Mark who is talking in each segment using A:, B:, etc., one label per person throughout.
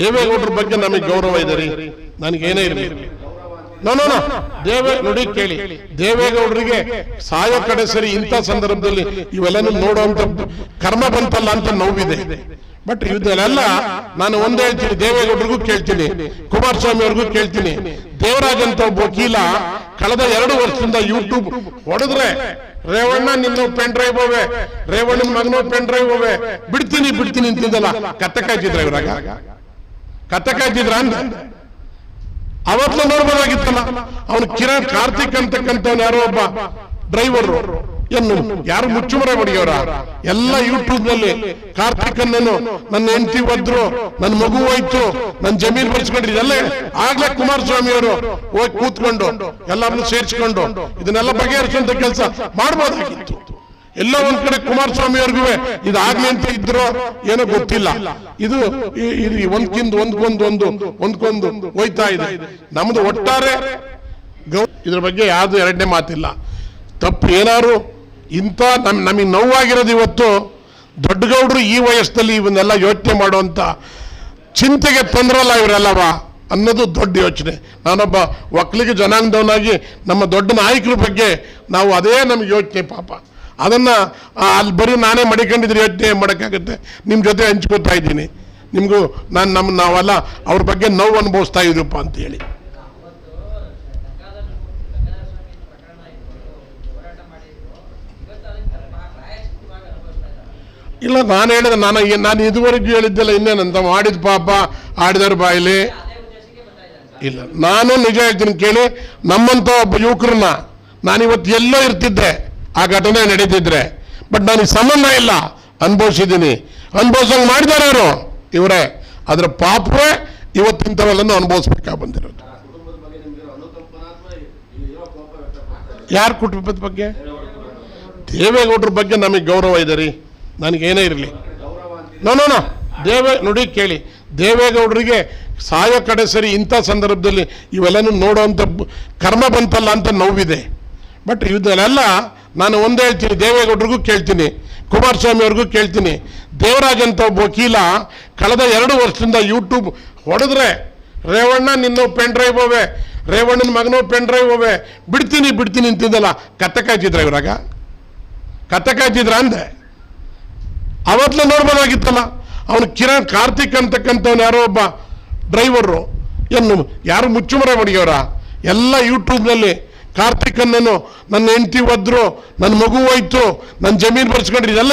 A: ದೇವೇಗೌಡರ ಬಗ್ಗೆ ನಮಗೆ ಗೌರವ ಇದೆ ರೀ. ನನಗೇನೇ ಇರಲಿ. ನೋ ದೇವೇ, ನೋಡಿ ಕೇಳಿ. ದೇವೇಗೌಡರಿಗೆ ಸಾಯ ಕಡೆ ಸರಿ ಇಂಥ ಸಂದರ್ಭದಲ್ಲಿ ಇವೆಲ್ಲನೂ ನೋಡುವಂತ ಕರ್ಮ ಬಂತಲ್ಲ ಅಂತ ನೋವಿದೆ. ಬಟ್ ಇದನ್ನೆಲ್ಲ ನಾನು ಒಂದೇ ಹೇಳ್ತೀನಿ, ದೇವೇಗೌಡರಿಗೂ ಕೇಳ್ತೀನಿ ಕುಮಾರಸ್ವಾಮಿ ಅವ್ರಿಗೂ ಕೇಳ್ತೀನಿ. ದೇವರಾಜ್ ಅಂತ ಒಬ್ಬ ವಕೀಲ ಕಳೆದ ಎರಡು ವರ್ಷದಿಂದ ಯೂಟ್ಯೂಬ್ ಹೊಡೆದ್ರೆ, ರೇವಣ್ಣ ನಿನ್ನ ಪೆನ್ ಡ್ರೈವ್ ಹೋವೆ ರೇವಣ್ಣ ಮಗನ ಪೆನ್ ಡ್ರೈವ್ ಹೋವೆ, ಬಿಡ್ತೀನಿ ಬಿಡ್ತೀನಿ ಅಂತಿದ್ದಲ್ಲ, ಕತ್ತೆ ಇವ್ರಾಗ? ಕತ್ತೆ ಕಾಯ್ತಿದ್ರ ಅವತ್ತು ನೋಡ್ಬೋದಾಗಿತ್ತಲ್ಲ, ಅವನು ಕಿರಣ್ ಕಾರ್ತಿಕ್ ಅಂತಕ್ಕಂಥವ್ನು ಯಾರೋ ಒಬ್ಬ ಡ್ರೈವರ್ ಏನು ಯಾರು ಮುಚ್ಚುಮರ ಹೊಡೆಯೋರ ಎಲ್ಲ ಯೂಟ್ಯೂಬ್ನಲ್ಲಿ ಕಾರ್ತಿಕ್ ಅನ್ನನು ನನ್ನ ಹೆಂಡತಿ ಒದ್ರು, ನನ್ನ ಮಗು ಹೋಯ್ತು ನನ್ನ ಜಮೀನ್ ಬರ್ಸ್ಕೊಂಡ್ರಿ ಇದೆಲ್ಲ ಆಗ್ಲೇ ಕುಮಾರಸ್ವಾಮಿ ಅವರು ಹೋಗಿ ಕೂತ್ಕೊಂಡು ಎಲ್ಲರನ್ನು ಸೇರಿಸ್ಕೊಂಡು ಇದನ್ನೆಲ್ಲ ಬಗೆಹರಿಸುವಂತ ಕೆಲಸ ಮಾಡ್ಬೋದಾಗಿತ್ತು. ಎಲ್ಲ ಒಂದ್ ಕಡೆ ಕುಮಾರಸ್ವಾಮಿ ಅವ್ರಿಗೂ ಇದಾಗ್ಲಿ ಅಂತ ಇದ್ರು ಏನೋ ಗೊತ್ತಿಲ್ಲ. ಇದು ಒಂದ್ಕಿಂದ ಒಂದ್ಕೊಂದು ಒಂದು, ಒಂದ್ಕೊಂದು ಹೋಯ್ತಾ ಇದೆ. ನಮ್ದು ಒಟ್ಟಾರೆ ಗೌ ಇದ್ರ ಬಗ್ಗೆ ಯಾವ್ದು ಎರಡನೇ ಮಾತಿಲ್ಲ. ತಪ್ಪು ಏನಾರು ಇಂಥ ನಮ್ ನಮಗೆ ನೋವಾಗಿರೋದು ಇವತ್ತು ದೊಡ್ಡ ಗೌಡ್ರು ಈ ವಯಸ್ಸಲ್ಲಿ ಇವನ್ನೆಲ್ಲ ಯೋಚನೆ ಮಾಡುವಂತ ಚಿಂತೆಗೆ ತಂದ್ರಲ್ಲ ಇವರೆಲ್ಲವ ಅನ್ನೋದು ದೊಡ್ಡ ಯೋಚನೆ. ನಾನೊಬ್ಬ ಒಕ್ಕಲಿಗ ಜನಾಂಗದವನಾಗಿ ನಮ್ಮ ದೊಡ್ಡ ನಾಯಕರ ಬಗ್ಗೆ ನಾವು ಅದೇ ನಮ್ಗೆ ಯೋಚನೆ ಪಾಪ. ಅದನ್ನ ಅಲ್ಲಿ ಬರೀ ನಾನೇ ಮಡಿಕೊಂಡಿದ್ರೆ ಯೋಚನೆ ಮಾಡೋಕ್ಕಾಗುತ್ತೆ. ನಿಮ್ಮ ಜೊತೆ ಹಂಚ್ಕೋತಾ ಇದ್ದೀನಿ. ನಿಮಗೂ ನಾನು ನಮ್ಮ ನಾವೆಲ್ಲ, ಅವ್ರ ಬಗ್ಗೆ ನೋವು ಅನುಭವಿಸ್ತಾ ಇದ್ರಪ್ಪ ಅಂತ ಹೇಳಿ. ಇಲ್ಲ, ನಾನು ಹೇಳಿದೆ, ನಾನು ನಾನು ಇದುವರೆಗೂ ಹೇಳಿದ್ದೆಲ್ಲ ಇನ್ನೇನಂತ ಮಾಡಿದ ಪಾಪ ಆಡಿದರ ಬಾಯಿಲಿ ಇಲ್ಲ, ನಾನು ನಿಜ ಹೇಳ್ತೀನಿ ಕೇಳಿ, ನಮ್ಮಂತ ಒಬ್ಬ ಯುವಕರನ್ನ ನಾನು ಇವತ್ತು ಎಲ್ಲೋ ಇರ್ತಿದ್ದೆ. ಆ ಘಟನೆ ನಡೀತಿದ್ರೆ. ಬಟ್ ನನಗೆ ಸಂಬಂಧ ಇಲ್ಲ. ಅನುಭವಿಸಿದ್ದೀನಿ. ಅನುಭವಿಸಂಗ್ ಮಾಡಿದ್ದಾರೆ ಅವರು ಇವರೇ. ಅದರ ಪಾಪವೇ ಇವತ್ತಿಂಥವೆಲ್ಲನೂ ಅನುಭವಿಸ್ಬೇಕಾಗಿ ಬಂದಿರೋದು. ಯಾರ ಕುಟುಂಬದ ಬಗ್ಗೆ? ದೇವೇಗೌಡರ ಬಗ್ಗೆ ನಮಗೆ ಗೌರವ ಇದೆ ರೀ. ನನಗೇನೇ ಇರಲಿ. ನೋ ನೋ ನೋ ದೇವೇ, ನೋಡಿ ಕೇಳಿ. ದೇವೇಗೌಡರಿಗೆ ಸಾಯೋ ಕಡೆ ಸರಿ ಇಂಥ ಸಂದರ್ಭದಲ್ಲಿ ಇವೆಲ್ಲನೂ ನೋಡೋವಂಥ ಕರ್ಮ ಬಂತಲ್ಲ ಅಂತ ನೋವಿದೆ. ಬಟ್ ಇದನ್ನೆಲ್ಲ ನಾನು ಒಂದು ಹೇಳ್ತೀನಿ, ದೇವೇಗೌಡರಿಗೂ ಕೇಳ್ತೀನಿ, ಕುಮಾರಸ್ವಾಮಿ ಅವ್ರಿಗೂ ಕೇಳ್ತೀನಿ. ದೇವರಾಜ್ ಅಂತ ಒಬ್ಬ ವಕೀಲ, ಕಳೆದ ಎರಡು ವರ್ಷದಿಂದ ಯೂಟ್ಯೂಬ್ ಹೊಡೆದ್ರೆ, ರೇವಣ್ಣ ನಿನ್ನ ಪೆನ್ ಡ್ರೈವ್ ಹೋವೆ ರೇವಣ್ಣನ ಮಗನ ಪೆನ್ ಡ್ರೈವ್ ಹೋವೆ ಬಿಡ್ತೀನಿ ಬಿಡ್ತೀನಿ ಅಂತಿದ್ದಲ್ಲ, ಕತ್ತೆ ಕಾಯ್ತಿದ್ರ ಇವ್ರಾಗ? ಕತ್ತೆ ಕಾಯ್ತಿದ್ರ ಅಂದೆ? ಅವತ್ತೇ ನೋಡ್ಬೋದಾಗಿತ್ತಲ್ಲ, ಅವನು ಕಿರಣ್ ಕಾರ್ತಿಕ್ ಅಂತಕ್ಕಂಥವ್ನು ಯಾರೋ ಒಬ್ಬ ಡ್ರೈವರು ಏನು ಯಾರು ಮುಚ್ಚುಮರೆ ಹೊಡಿಯೋರ ಎಲ್ಲ ಯೂಟ್ಯೂಬ್ನಲ್ಲಿ ಕಾರ್ತಿಕ್ ಅನ್ನನು ನನ್ನ ಹೆಂಡತಿ ಒದ್ರು ನನ್ನ ಮಗು ಹೋಯ್ತು ನನ್ನ ಜಮೀನು ಬರ್ಸ್ಕೊಂಡ್ರಿ. ಇದೆಲ್ಲ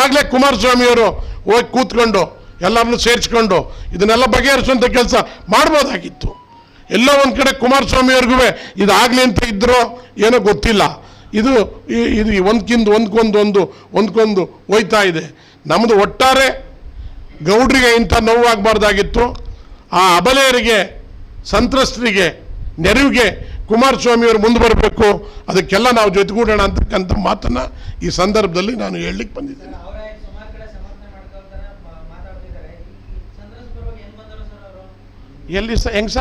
A: ಆಗ್ಲೇ ಕುಮಾರಸ್ವಾಮಿ ಅವರು ಹೋಗಿ ಕೂತ್ಕೊಂಡು ಎಲ್ಲರನ್ನು ಸೇರಿಸ್ಕೊಂಡು ಇದನ್ನೆಲ್ಲ ಬಗೆಹರಿಸುವಂಥ ಕೆಲಸ ಮಾಡ್ಬೋದಾಗಿತ್ತು. ಎಲ್ಲೋ ಒಂದು ಕಡೆ ಕುಮಾರಸ್ವಾಮಿ ಅವ್ರಿಗೂ ಇದಾಗ್ಲಿ ಅಂತ ಇದ್ರೋ ಏನೋ ಗೊತ್ತಿಲ್ಲ. ಇದು ಇದು ಒಂದ್ಕಿಂದ ಒಂದ್ಕೊಂದು ಒಂದು ಒಂದ್ಕೊಂದು ಹೋಯ್ತಾ ಇದೆ. ನಮ್ಮದು ಒಟ್ಟಾರೆ ಗೌಡ್ರಿಗೆ ಇಂಥ ನೋವಾಗಬಾರ್ದಾಗಿತ್ತು. ಆ ಅಬಲೆಯರಿಗೆ ಸಂತ್ರಸ್ತರಿಗೆ, ನೆರವಿಗೆ ಕುಮಾರಸ್ವಾಮಿ ಅವರು ಮುಂದೆ ಬರಬೇಕು, ಅದಕ್ಕೆಲ್ಲ ನಾವು ಜೊತೆಗೂಡೋಣ ಅಂತಕ್ಕಂಥ ಮಾತನ್ನ ಈ ಸಂದರ್ಭದಲ್ಲಿ ನಾನು ಹೇಳಲಿಕ್ಕೆ ಬಂದಿದ್ದೇನೆ. ಎಲ್ಲಿ ಸ, ಹೆಂಗ್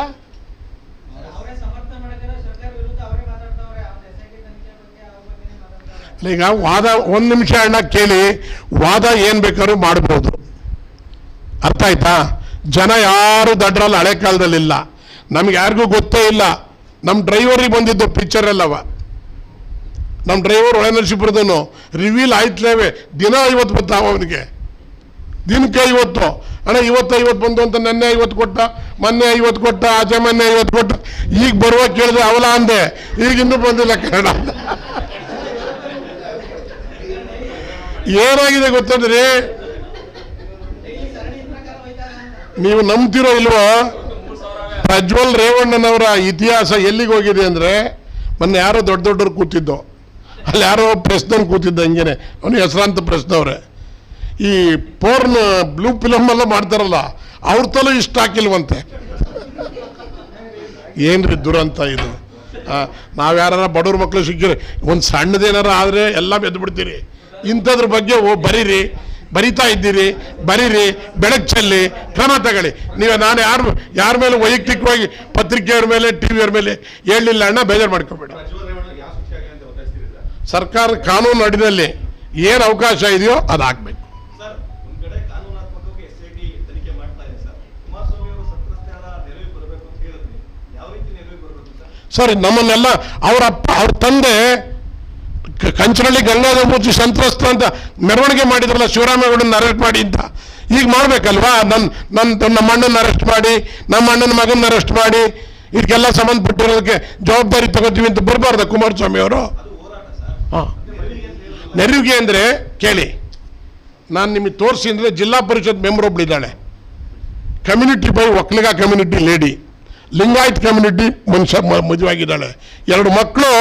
A: ಈಗ ವಾದ, ಒಂದು ನಿಮಿಷ ಅಣ್ಣ ಕೇಳಿ, ವಾದ ಏನು ಬೇಕಾದ್ರೂ ಮಾಡ್ಬೋದು. ಅರ್ಥ ಆಯ್ತಾ? ಜನ ಯಾರು ದಡ್ರಲ್ಲಿ, ಹಳೆ ಕಾಲದಲ್ಲಿಲ್ಲ. ನಮ್ಗೆ ಯಾರಿಗೂ ಗೊತ್ತೇ ಇಲ್ಲ. ನಮ್ಮ ಡ್ರೈವರಿಗೆ ಬಂದಿದ್ದು ಪಿಕ್ಚರ್ ಎಲ್ಲವ. ನಮ್ಮ ಡ್ರೈವರ್ ಒಳನರಸೀಪುರದನು ರಿವೀಲ್ ಆಯ್ತಲೇವೆ ದಿನ ಐವತ್ತು ಬರ್ತಾವ ಅವನಿಗೆ. ದಿನಕ್ಕೆ ಐವತ್ತು. ಅಣ್ಣ, ಇವತ್ತು ಐವತ್ತು ಬಂದು ಅಂತ ನೆನ್ನೆ ಐವತ್ತು ಕೊಟ್ಟ, ಮೊನ್ನೆ ಐವತ್ತು ಕೊಟ್ಟ, ಆಚೆ ಮೊನ್ನೆ ಐವತ್ತು ಕೊಟ್ಟ. ಈಗ ಬರುವ ಕೇಳಿದೆ ಅವಲ ಅಂದೆ. ಈಗ ಇನ್ನೂ ಬಂದಿಲ್ಲ ಕನ್ನಡ. ಏನಾಗಿದೆ ಗೊತ್ತಂದ್ರಿ, ನೀವು ನಂಬ್ತಿರೋ ಇಲ್ವೋ? ಪ್ರಜ್ವಲ್ ರೇವಣ್ಣನವರ ಇತಿಹಾಸ ಎಲ್ಲಿಗೆ ಹೋಗಿದೆ ಅಂದರೆ ಮೊನ್ನೆ ಯಾರೋ ದೊಡ್ಡ ದೊಡ್ಡವ್ರು ಕೂತಿದ್ದು. ಅಲ್ಲಿ ಯಾರೋ ಪ್ರೆಸ್ದವ್ನು ಕೂತಿದ್ದ ಹಿಂಗೇನೆ. ಅವನು ಹೆಸರಾಂತ ಪ್ರೆಸ್ದವ್ರೆ ಈ ಪೋರ್ನ್ ಬ್ಲೂ ಫಿಲಮ್ ಎಲ್ಲ ಮಾಡ್ತಾರಲ್ಲ, ಅವ್ರ ತಲೂ ಇಷ್ಟ ಹಾಕಿಲ್ವಂತೆ. ಏನ್ರಿ ದುರಂತ ಇದು? ನಾವು ಯಾರ ಬಡವ್ರ ಮಕ್ಕಳು ಸಿಕ್ಕಿರಿ ಒಂದು ಸಣ್ಣದೇನಾರ ಆದರೆ ಎಲ್ಲ ಬೆದ್ದು ಬಿಡ್ತೀರಿ ಇಂಥದ್ರ ಬಗ್ಗೆ ಓ, ಬರೀರಿ. ಬರಿತಾ ಇದ್ದೀರಿ ಬರೀರಿ ಬೆಳಕು ಚೆಲ್ಲಿ ಕ್ರಮ ತಗೊಳ್ಳಿ. ನೀವು ನಾನು ಯಾರ ಯಾರ ಮೇಲೆ ವೈಯಕ್ತಿಕವಾಗಿ ಪತ್ರಿಕೆಯವ್ರ ಮೇಲೆ ಟಿ ವಿಯವ್ರ ಮೇಲೆ ಹೇಳಲಿಲ್ಲ ಅಣ್ಣ ಬೇಜಾರು ಮಾಡ್ಕೋಬೇಡಿ. ಸರ್ಕಾರ ಕಾನೂನು ಅಡಿನಲ್ಲಿ ಏನು ಅವಕಾಶ ಇದೆಯೋ ಅದಾಗಬೇಕು.
B: ಸರಿ
A: ನಮ್ಮನ್ನೆಲ್ಲ ಅವರಪ್ಪ ಅವ್ರ ತಂದೆ ಕಂಚನಹಳ್ಳಿ ಗಂಗಾಧರ ಮೂರ್ತಿ ಸಂತ್ರಸ್ತ ಅಂತ ಮೆರವಣಿಗೆ ಮಾಡಿದ್ರಲ್ಲ ಶಿವರಾಮೇಗೌಡನ ಅರೆಸ್ಟ್ ಮಾಡಿ ಅಂತ. ಈಗ ಮಾಡ್ಬೇಕಲ್ವಾ? ನನ್ನ ನನ್ನ ನಮ್ಮ ಅಣ್ಣನ ಅರೆಸ್ಟ್ ಮಾಡಿ, ನಮ್ಮ ಅಣ್ಣನ ಮಗನ ಅರೆಸ್ಟ್ ಮಾಡಿ, ಇದಕ್ಕೆಲ್ಲ ಸಂಬಂಧಪಟ್ಟಿರೋದಕ್ಕೆ ಜವಾಬ್ದಾರಿ ತಗೋತೀವಿ ಅಂತ ಬರಬಾರ್ದ ಕುಮಾರಸ್ವಾಮಿ ಅವರು? ಹಾಂ. ನೆರವಿಗೆ ಅಂದರೆ ಕೇಳಿ. ನಾನು ನಿಮಗೆ ತೋರಿಸಿ ಅಂದರೆ ಜಿಲ್ಲಾ ಪರಿಷತ್ member ಒಬ್ಬಳಿದ್ದಾಳೆ community by Okkaliga community lady Lingayat community ಮನುಷ್ಯ ಮದುವೆ ಆಗಿದ್ದಾಳೆ. ಎರಡು ಮಕ್ಕಳು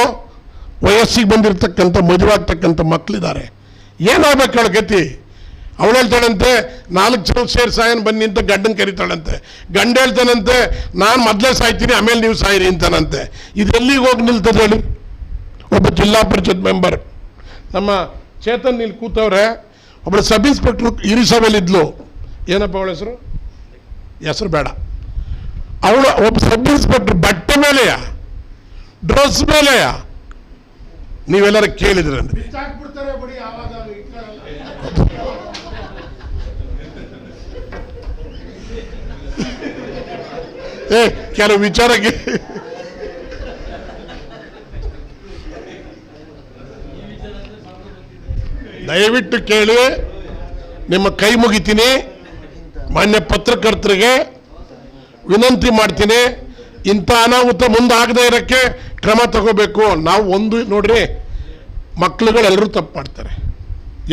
A: ವಯಸ್ಸಿಗೆ ಬಂದಿರತಕ್ಕಂಥ, ಮದುವಾಗ್ತಕ್ಕಂಥ ಮಕ್ಕಳಿದ್ದಾರೆ ಏನಾಗಬೇಕು ಅವಳ ಗತಿ? ಅವಳು ಹೇಳ್ತಾಳಂತೆ, ನಾಲ್ಕು ಜನ ಸೇರಿ ಸಾಯನ್ ಬನ್ನಿ ಅಂತ ಗಂಡನ ಕರಿತಾಳಂತೆ. ಗಂಡ ಹೇಳ್ತಾನಂತೆ, ನಾನು ಮೊದಲೇ ಸಾಯ್ತೀನಿ, ಆಮೇಲೆ ನೀವು ಸಾಯಿರಿ ಅಂತಾನಂತೆ. ಇದು ಎಲ್ಲಿಗೆ ಹೋಗಿ ನಿಲ್ತದೆ ಹೇಳಿ? ಒಬ್ಬ ಜಿಲ್ಲಾ ಪರಿಷತ್ ಮೆಂಬರ್. ನಮ್ಮ ಚೇತನ್ ಇಲ್ಲಿ ಕೂತವ್ರೆ, ಒಬ್ಬಳು ಸಬ್ ಇನ್ಸ್ಪೆಕ್ಟ್ರು ಇರಿಸಭೆಯಲ್ಲಿ ಇದ್ಲು. ಏನಪ್ಪ ಅವಳ ಹೆಸರು? ಹೆಸರು ಬೇಡ. ಅವಳು ಒಬ್ಬ ಸಬ್ ಇನ್ಸ್ಪೆಕ್ಟ್ರು ಬಟ್ಟೆ ಮೇಲೆಯ? ಡ್ರೆಸ್ ಮೇಲೆಯ? ನೀವೆಲ್ಲರೂ ಕೇಳಿದ್ರೆ ಏ ಕೆಲವು ವಿಚಾರಕ್ಕೆ ದಯವಿಟ್ಟು ಕೇಳಿ ನಿಮ್ಮ ಕೈ ಮುಗಿತೀನಿ ಮಾನ್ಯ ಪತ್ರಕರ್ತರಿಗೆ ವಿನಂತಿ ಮಾಡ್ತೀನಿ ಇಂಥ ಅನಾಹುತ ಮುಂದಾಗದೇ ಇರೋಕ್ಕೆ ಕ್ರಮ ತಗೋಬೇಕು. ನಾವು ಒಂದು, ನೋಡ್ರಿ ಮಕ್ಳುಗಳೆಲ್ಲರೂ ತಪ್ಪು ಮಾಡ್ತಾರೆ.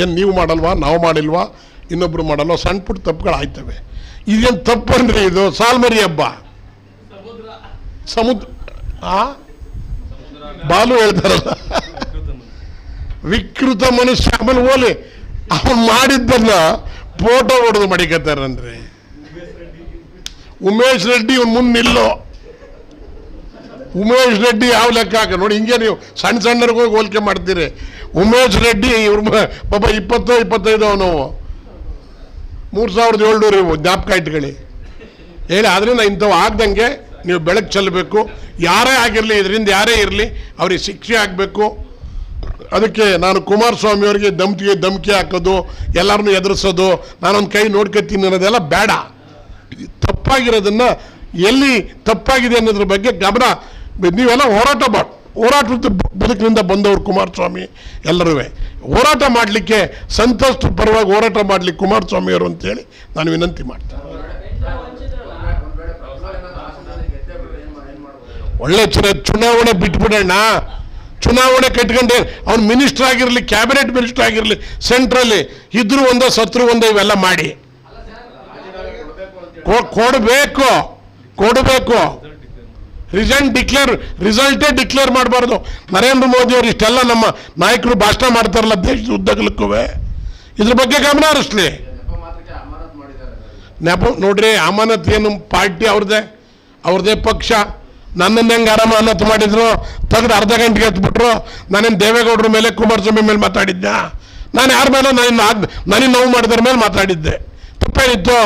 A: ಏನು ನೀವು ಮಾಡಲ್ವಾ, ನಾವು ಮಾಡಿಲ್ವಾ, ಇನ್ನೊಬ್ರು ಮಾಡಲ್ವಾ, ಸಣ್ಣ ಪುಟ್ಟ ತಪ್ಪುಗಳು ಆಯ್ತವೆ ಇದೇನು ತಪ್ಪನ್ರಿ ಇದು ಸಾಲ್ಮರಿ ಹಬ್ಬ. ಸಮುದ್ರ, ಆ? ಬಾಲು ಹೇಳ್ತಾರಲ್ಲ. ವಿಕೃತ ಮನುಷ್ಯ, ಆಮೇಲೆ ಓಲಿ, ಅವನು ಮಾಡಿದ್ದನ್ನ ಫೋಟೋ ಹೊಡೆದು ಮಡಿಕತ್ತಾರನ್ರಿ ಉಮೇಶ್ ರೆಡ್ಡಿ, ಇವ್ನು ಮುಂದೆ ನಿಲ್ಲೋ. ಉಮೇಶ್ ರೆಡ್ಡಿ ಯಾವ ಲೆಕ್ಕ ಹಾಕ? ನೋಡಿ, ಹಿಂಗೆ ನೀವು ಸಣ್ಣ ಸಣ್ಣರಿಗೆ ಹೋಲಿಕೆ ಮಾಡ್ತೀರಿ. ಉಮೇಶ್ ರೆಡ್ಡಿ, ಇವ್ರ ಪಾಪ ಇಪ್ಪತ್ತು, ಇಪ್ಪತ್ತೈದು ಅವನು. ಮೂರು ಸಾವಿರದ ಏಳ್ನೂರು ಇವು, ಜ್ಞಾಪಕ ಇಟ್ಕೊಳ್ಳಿ. ಹೇಳಿ, ಆದ್ರಿಂದ ಇಂಥವು ಆಗ್ದಂಗೆ ನೀವು ಬೆಳಕು ಚೆಲ್ಲಬೇಕು. ಯಾರೇ ಆಗಿರಲಿ, ಇದರಿಂದ ಯಾರೇ ಇರಲಿ, ಅವ್ರಿಗೆ ಶಿಕ್ಷೆ ಆಗಬೇಕು. ಅದಕ್ಕೆ ನಾನು ಕುಮಾರಸ್ವಾಮಿ ಅವರಿಗೆ ಧಮ್ಕಿಗೆ ಧಮ್ಕಿ ಹಾಕೋದು, ಎಲ್ಲರನ್ನೂ ಎದುರಿಸೋದು, ನಾನೊಂದು ಕೈ ನೋಡ್ಕೊತೀನಿ ಅನ್ನೋದೆಲ್ಲ ಬೇಡ. ತಪ್ಪಾಗಿರೋದನ್ನ ಎಲ್ಲಿ ತಪ್ಪಾಗಿದೆ ಅನ್ನೋದ್ರ ಬಗ್ಗೆ ಗಮನ ನೀವೆಲ್ಲ ಹೋರಾಟ ಮಾಡಿ ಹೋರಾಟದ ಬದುಕಿನಿಂದ ಬಂದವರು ಕುಮಾರಸ್ವಾಮಿ ಎಲ್ಲರೂ ಹೋರಾಟ ಮಾಡಲಿಕ್ಕೆ ಸಂತೋಷ ಪರವಾಗಿ ಹೋರಾಟ ಮಾಡಲಿಕ್ಕೆ ಕುಮಾರಸ್ವಾಮಿ ಅವರು ಅಂತೇಳಿ ನಾನು ವಿನಂತಿ ಮಾಡ್ತೇನೆ. ಒಳ್ಳೆ ಚುನ ಚುನಾವಣೆ ಬಿಟ್ಬಿಡೋಣ. ಚುನಾವಣೆ ಕಟ್ಕೊಂಡೆ ಅವ್ನು ಮಿನಿಸ್ಟರ್ ಆಗಿರಲಿ, ಕ್ಯಾಬಿನೆಟ್ ಮಿನಿಸ್ಟರ್ ಆಗಿರಲಿ, ಸೆಂಟ್ರಲ್ಲಿ ಇದ್ರು ಒಂದೇ, ಸತ್ರು ಒಂದೇ, ಇವೆಲ್ಲ ಮಾಡಿ. ಕೊಡ್ಬೇಕು, ಕೊಡಬೇಕು. ರಿಸಲ್ಟ್ ಡಿಕ್ಲೇರ್ ರಿಸಲ್ಟೇ ಡಿಕ್ಲೇರ್ ಮಾಡಬಾರ್ದು. ನರೇಂದ್ರ ಮೋದಿ ಅವರು ಇಷ್ಟೆಲ್ಲ ನಮ್ಮ ನಾಯಕರು ಭಾಷಣ ಮಾಡ್ತಾರಲ್ಲ ದೇಶದ ಉದ್ದಗಲಕ್ಕೂ ಇದ್ರ ಬಗ್ಗೆ ಗಮನ ಹರಿಸ್ಲಿ.
B: ನೆಪ
A: ನೋಡ್ರಿ, ಅಮಾನತ್ ಏನು ಪಾರ್ಟಿ ಅವ್ರದ್ದೇ ಅವ್ರದ್ದೇ ಪಕ್ಷ. ನನ್ನನ್ನು ಹೆಂಗೆ ಅಮಾನತ್ ಮಾಡಿದ್ರು? ತೆಗೆದು ಅರ್ಧ ಗಂಟೆಗೆ ಎತ್ಬಿಟ್ರು. ನಾನೇನು ದೇವೇಗೌಡರ ಮೇಲೆ, ಕುಮಾರಸ್ವಾಮಿ ಮೇಲೆ ಮಾತಾಡಿದ್ದೆ ನಾನು ಯಾರ ಮೇಲೆ? ನಾನು ನನಗೆ ನೋವು ಮಾಡಿದ್ರ ಮೇಲೆ ಮಾತಾಡಿದ್ದೆ. ತಪ್ಪೇನಿತ್ತು?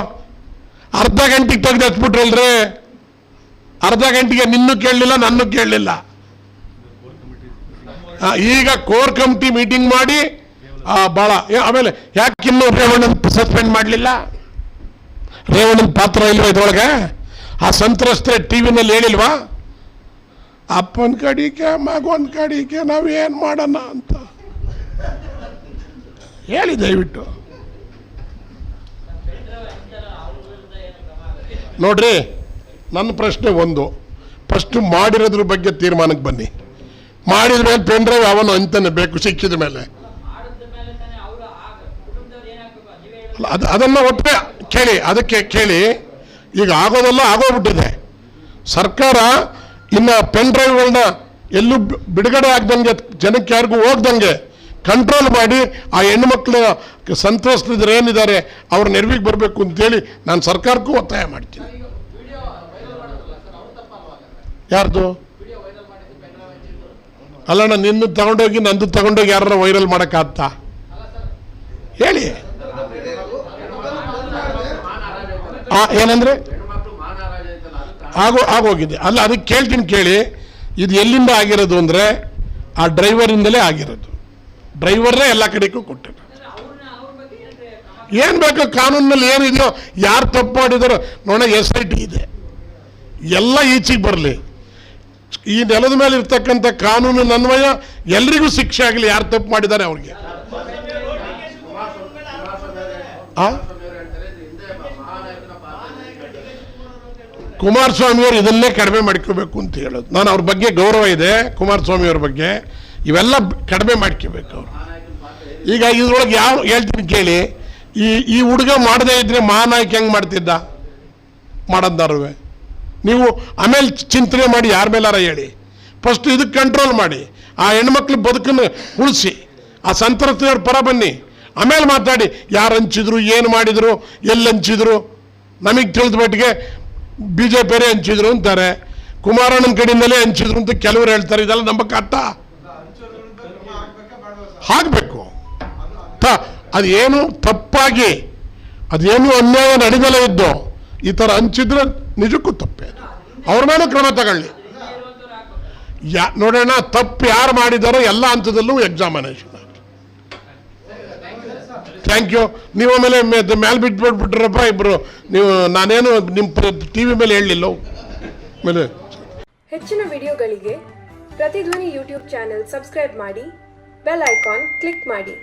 A: ಅರ್ಧ ಗಂಟೆಗೆ ತೆಗೆದು ಎತ್ಬಿಟ್ರಲ್ರಿ. ಅರ್ಧ ಗಂಟೆಗೆ ನಿನ್ನೂ ಕೇಳಲಿಲ್ಲ, ನನ್ನೂ ಕೇಳಲಿಲ್ಲ. ಈಗ ಕೋರ್ ಕಮಿಟಿ ಮೀಟಿಂಗ್ ಮಾಡಿ ಭಾಳ ಆಮೇಲೆ ಯಾಕೆ ಇನ್ನೂ ರೇವಣ್ಣನ ಸಸ್ಪೆಂಡ್ ಮಾಡಲಿಲ್ಲ? ರೇವಣ್ಣನ ಪಾತ್ರ ಇಲ್ವಾ ಇದ್ರೊಳಗೆ? ಆ ಸಂತ್ರಸ್ತೆ ಟಿ ವಿನಲ್ಲಿ ಹೇಳಿಲ್ವಾ? ಅಪ್ಪನ ಕಡಿಕೆ ಮಗನ ಕಡಿಕೆ ನಾವು ಏನು ಮಾಡೋಣ ಅಂತ. ಹೇಳಿ ದಯವಿಟ್ಟು. ನೋಡ್ರಿ ನನ್ನ ಪ್ರಶ್ನೆ ಒಂದು. ಫಸ್ಟ್ ಮಾಡಿರೋದ್ರ ಬಗ್ಗೆ ತೀರ್ಮಾನಕ್ಕೆ ಬನ್ನಿ. ಮಾಡಿದ ಮೇಲೆ ಪೆನ್ ಡ್ರೈವ್ ಅವನು ಅಂತಾನೆ ಬೇಕು ಸಿಕ್ಕಿದ ಮೇಲೆ. ಅದು, ಅದನ್ನು ಒಪ್ಪೆ, ಕೇಳಿ, ಅದಕ್ಕೆ ಕೇಳಿ. ಈಗ ಆಗೋದೆಲ್ಲ ಆಗೋಗ್ಬಿಟ್ಟಿದೆ. ಸರ್ಕಾರ ಇನ್ನು ಪೆನ್ ಡ್ರೈವ್ಗಳನ್ನ ಎಲ್ಲೂ ಬಿಡುಗಡೆ ಆಗ್ದಂಗೆ, ಜನಕ್ಕೆ ಯಾರಿಗೂ ಹೋಗ್ದಂಗೆ ಕಂಟ್ರೋಲ್ ಮಾಡಿ ಆ ಹೆಣ್ಣುಮಕ್ಳ ಸಂತ್ರಸ್ತರು ಏನಿದ್ದಾರೆ, ಅವ್ರ ನೆರವಿಗೆ ಬರಬೇಕು ಅಂತೇಳಿ ನಾನು ಸರ್ಕಾರಕ್ಕೂ ಒತ್ತಾಯ ಮಾಡ್ತೀನಿ. ಯಾರ್ದು? ಅಲ್ಲಣ್ಣ ನಿನ್ನ ತಗೊಂಡೋಗಿ, ನಂದು ತಗೊಂಡೋಗಿ ಯಾರ ವೈರಲ್ ಮಾಡೋಕ್ಕಾಗ್ತಾ? ಹೇಳಿ. ಏನಂದ್ರೆ? ಆಗೋ, ಆಗೋಗಿದೆ. ಅಲ್ಲ, ಅದಕ್ಕೆ ಕೇಳ್ತೀನಿ ಕೇಳಿ. ಇದು ಎಲ್ಲಿಂದ ಆಗಿರೋದು ಅಂದರೆ, ಆ ಡ್ರೈವರಿಂದಲೇ ಆಗಿರೋದು. ಡ್ರೈವರ್ನೇ ಎಲ್ಲ ಕಡೆಗೂ
C: ಏನ್ರಿ
A: ಏನು ಬೇಕೋ, ಕಾನೂನಿನಲ್ಲಿ ಏನಿದೆಯೋ, ಯಾರು ತಪ್ಪು ಮಾಡಿದಾರೋ ನೋಡ ಎಸ್ ಐ ಟಿ ಇದೆ. ಎಲ್ಲ ಈಚೆಗೆ ಬರಲಿ. ಈ ನೆಲದ ಮೇಲೆ ಇರ್ತಕ್ಕಂಥ ಕಾನೂನಿನ ಅನ್ವಯ ಎಲ್ರಿಗೂ ಶಿಕ್ಷೆ ಆಗಲಿ, ಯಾರು ತಪ್ಪು ಮಾಡಿದ್ದಾರೆ ಅವ್ರಿಗೆ? ಕುಮಾರಸ್ವಾಮಿಯವರು ಇದನ್ನೇ ಕಡಿಮೆ ಮಾಡ್ಕೋಬೇಕು ಅಂತ ಹೇಳೋದು. ನಾನು ಅವ್ರ ಬಗ್ಗೆ ಗೌರವ ಇದೆ, ಕುಮಾರಸ್ವಾಮಿಯವ್ರ ಬಗ್ಗೆ. ಇವೆಲ್ಲ ಕಡಿಮೆ ಮಾಡ್ಕೋಬೇಕು ಅವರು. ಈಗ ಇದ್ರೊಳಗೆ ಯಾವ, ಹೇಳ್ತೀನಿ ಕೇಳಿ. ಈ ಈ ಹುಡುಗ ಮಾಡದೇ ಇದ್ರೆ ಮಹಾನಾಯಕ ಹೆಂಗೆ ಮಾಡ್ತಿದ್ದ? ಮಾಡದ್ದಾರುವೆ ನೀವು ಆಮೇಲೆ ಚಿಂತನೆ ಮಾಡಿ ಯಾರ ಮೇಲಾರ ಹೇಳಿ. ಫಸ್ಟ್ ಇದಕ್ಕೆ ಕಂಟ್ರೋಲ್ ಮಾಡಿ. ಆ ಹೆಣ್ಮಕ್ಳು ಬದುಕನ್ನು ಉಳಿಸಿ. ಆ ಸಂತ್ರಸ್ತೆಯವ್ರ ಪರ ಬನ್ನಿ. ಆಮೇಲೆ ಮಾತಾಡಿ, ಯಾರು ಹಂಚಿದ್ರು, ಏನು ಮಾಡಿದರು, ಎಲ್ಲಿ ಹಂಚಿದ್ರು. ನಮಗೆ ತಿಳಿದ ಮಟ್ಟಿಗೆ ಬಿ ಜೆ ಪಿಯರೇ ಹಂಚಿದ್ರು ಅಂತಾರೆ. ಕುಮಾರಣ್ಣನ ಕಡೆಯಿಂದಲೇ ಹಂಚಿದ್ರು ಅಂತ ಕೆಲವರು ಹೇಳ್ತಾರೆ. ಇದೆಲ್ಲ ನಂಬಕ್ಕೆ ಅರ್ಥ? ಆಗಬೇಕು ತ, ಅದೇನು ತಪ್ಪಾಗಿ, ಅದೇನು ಅನ್ಯಾಯ ನಡೆದಲೇ ಇದ್ದು, ಈ ಥರ ಹಂಚಿದ್ರೆ ನಿಜಕ್ಕೂ ತಪ್ಪೇ. ಅದು. ಅವ್ರ ಮೇಲೆ ಕ್ರಮ ತಗೊಳ್ಳಿ. ಯಾ ನೋಡೋಣ ತಪ್ಪು ಯಾರು ಮಾಡಿದಾರೋ ಎಲ್ಲ ಹಂತದಲ್ಲೂ ಎಕ್ಸಾಮಿನೇಷನ್ ಥ್ಯಾಂಕ್ ಯು ನೀವು ಆಮೇಲೆ ಮೇಲೆ ಬಿಟ್ಬಿಟ್ಬಿಟ್ರಪ್ಪ ಇಬ್ರು. ನೀವು, ನಾನೇನು ನಿಮ್ಮ ಟಿ ವಿ ಮೇಲೆ ಹೇಳಲಿಲ್ಲ? ಆಮೇಲೆ
D: ಹೆಚ್ಚಿನ ವಿಡಿಯೋಗಳಿಗೆ ಪ್ರತಿಧ್ವನಿ ಯೂಟ್ಯೂಬ್ ಚಾನೆಲ್ ಸಬ್ಸ್ಕ್ರೈಬ್ ಮಾಡಿ, ಬೆಲ್ ಐಕಾನ್ ಕ್ಲಿಕ್ ಮಾಡಿ.